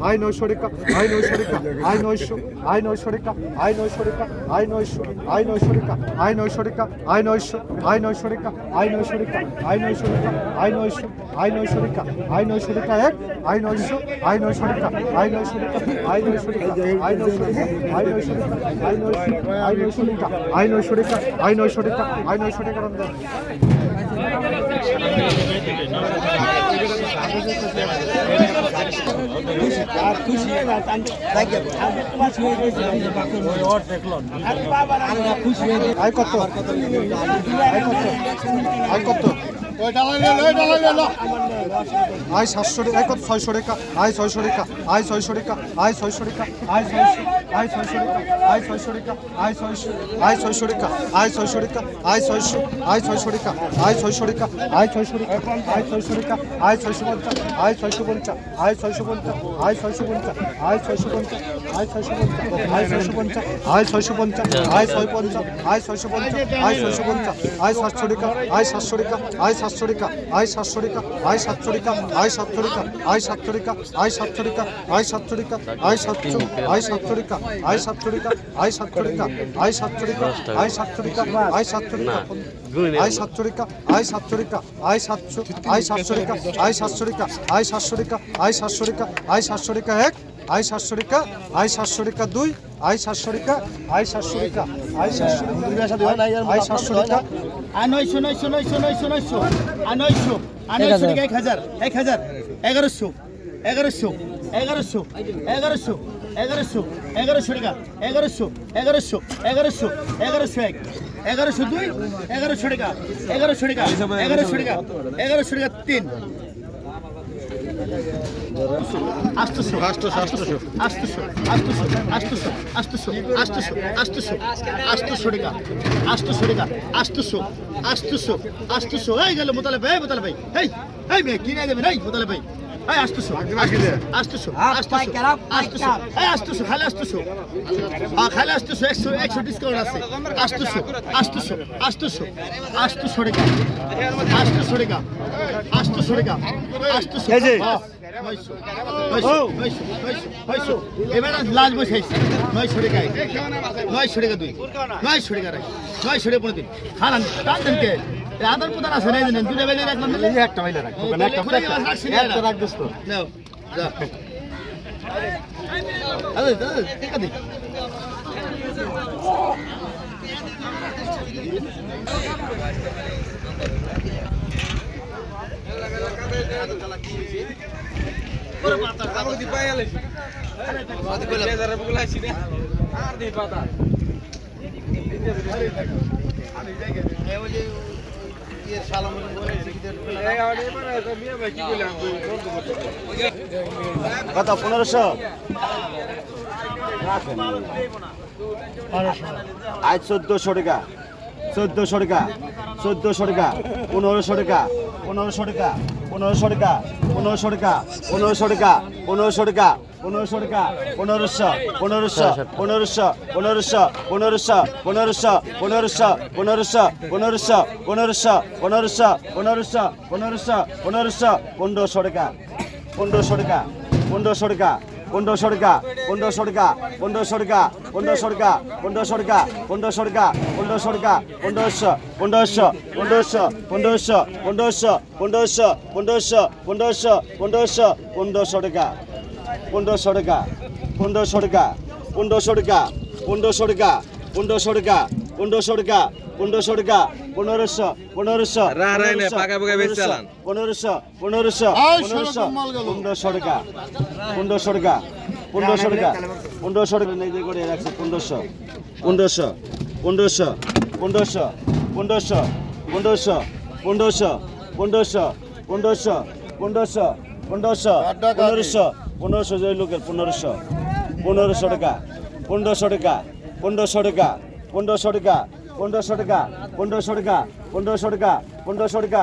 আয় নয়শো রেখা আয় নয়শো রেখা আয় নয়শো আয় নয়শো রেখা আয় নয়শো রেখা আয় নয়শো আয় নয়শো রেখা আয় নয়শো রেখা আয় নয়শো আয় নয়শো রেখা আয় নয়শো রেখা আয় নয়শো রেখা আয় নয়শো আয় নয়শো রেখা আয় নয়শো রেখা এক আয় নয়শো আয় নয়শো রেখা আয় নয়শো রেখা আয় নয়শো রেখা আয় নয়শো রেখা আয় নয়শো রেখা আয় নয়শো আয় নয়শো রেখা আয় নয়শো রেখা আয় নয়শো রেখা আয় নয়শো রেখা রমজান Thank you. আর কত? আর কত? আয় সাতশো টাকা কত ছয়শো টাকা আয় ছয়শো টাকা আয় ছয়শো টাকা আয় ছয়শো টাকা আয় ছয়শো আয় ছয়শো টাকা আয় ছয়শো টাকা আয় ছয়শো আয় ছয়শো টাকা আয় ছয়শো টাকা আয় ছয়শো আয় ছয়শো টাকা আয় ছয়শো টাকা আয় ছয়শো টাকা আয় ছয়শো টাকা আয় ছয়শো পঞ্চাশ আয় ছয়শো পঞ্চাশ আয় ছয়শো পঞ্চাশ আয় ছয়শো পঞ্চাশ আয় ছয়শো পঞ্চাশ আয় ছয়শো পঞ্চাশ আয় ছয়শো পঞ্চাশ আয় ছয়শো পঞ্চাশ আয় ছয় পঞ্চাশ আয় ছয়শো পঞ্চাশ আয় ছয়শো পঞ্চাশ আয় সাতশো টাকা আয় সাতশো টাকা আয় সাতশো টাকা আয় সাতশো টাকা আয় সাতশো টাকা আয় সাতশো টাকা আয় সাতশো টাকা আয় সাতশো টাকা আয় সাতশো টাকা আয় সাতশো আয় সাতশো টাকা আয় সাতশো টাকা আয় সাতশো টাকা আয় সাতশো টাকা আয় সাতশো টাকা আয় সাতশো টাকা আয় সাতশো টাকা আয় সাতশো টাকা আয় সাতশো আয় সাতশো আয় সাতশো আয় সাতশো আয় সাতশো আয় সাতশো এক আয় সাতশো টাকা আয় সাতশো দুই আয় সাতশো টাকা আয় সাতশো নয়শো নয়শো নয়শো নয়শো নয়শো। আর নয়শো। আর নয়শো টাকা এক হাজার। এক হাজার। এগারোশো। এগারোশো। এগারোশো। এগারোশো। এগারোশো। এগারোশো টাকা। এগারোশো। এগারোশো। এগারোশো। এগারোশো এক। এগারোশো দুই। এগারোশো টাকা। এগারোশো টাকা। এগারোশো টাকা। এগারোশো টাকা তিন। আটশোশো আটশোশো আটশোশো আটশোশো আটশোশো আটশোশো আটশোশো আটশোশো আটশোশো টাকা আটশোশো টাকা আটশোশো আটশোশো আটশোশো এই গেল মোতালে ভাই মোতালে ভাই এই এই মেয়ে কিনে দেবেন এই মোতালে ভাই। এই আসতেছো। আসতেছো আসতেছো এই আসতেছো খালি আসতেছো। হ্যাঁ খালি আসতেছো একশো একশো ডিসকাউন্ট আছে। আসতেছো আসতেছো আসতেছো আসতেছো রেখা আসতেছো রেখা আসতেছো রেখা আসতেছো। এবার লাস্ট বসাইছি নয় সরে গায়ে নয় সরে গা দুই। নয় সরে গা নয় সরে পনেরো দিন। খান টান দেন কে রাধার পুতার আছে নাই জানেন দুটো বেলে রাখলাম এই একটা বেলে রাখ ওখানে একটা পুরো একটা কত পনেরোশো? আজ চোদ্দোশো টাকা চোদ্দোশো টাকা চোদ্দোশো টাকা পনেরোশো টাকা। পনেরোশো টাকা পনেরোশো টাকা পনেরোশো টাকা পনেরোশো টাকা পনেরোশো টাকা পনেরোশো টাকা পনেরোশো পনেরোশো পনেরোশো পনেরোশো পনেরোশো পনেরোশো পনেরোশো পনেরোশো পনেরোশো পনেরোশো পনেরোশো পনেরোশো পনেরোশো পনেরোশো পনেরোশো টাকা পনেরোশো টাকা পনেরোশো টাকা পনেরোশো টাকা পনেরোশো টাকা পনেরোশো টাকা পনেরোশো টাকা পনেরোশো টাকা পনেরোশো টাকা পনেরোশো টাকা পনেরোশো পনেরোশো পনেরোশো পনেরোশো পনেরোশো পনেরোশো পনেরোশো পনেরোশো পনেরোশো পনেরোশো টাকা পনেরোশো টাকা পনেরোশো টাকা পনেরোশো টাকা পনেরোশো টাকা পনেরোশো টাকা পনেরোশো টাকা পনেরোশো টাকা পনেরোশো পনেরোশো রা, রা, নে, পাকা পাকা বেচে চালান। পনেরোশো পনেরোশো পনেরোশো পনেরোশো টাকা পনেরোশো টাকা পনেরোশো টাকা পনেরোশো টাকা নিজে করে রাখছে পনেরোশো পনেরোশো পনেরোশো পনেরোশো পনেরোশো পনেরোশো পনেরোশো পনেরোশো পনেরোশো পনেরোশো পনেরোশো পনেরোশো পনেরোশো যে লোকের পনেরোশো পনেরোশো টাকা পনেরোশো টাকা পনেরোশো টাকা পনেরোশো টাকা পনেরোশো টাকা পনেরোশো টাকা পনেরোশো টাকা পনেরোশো টাকা।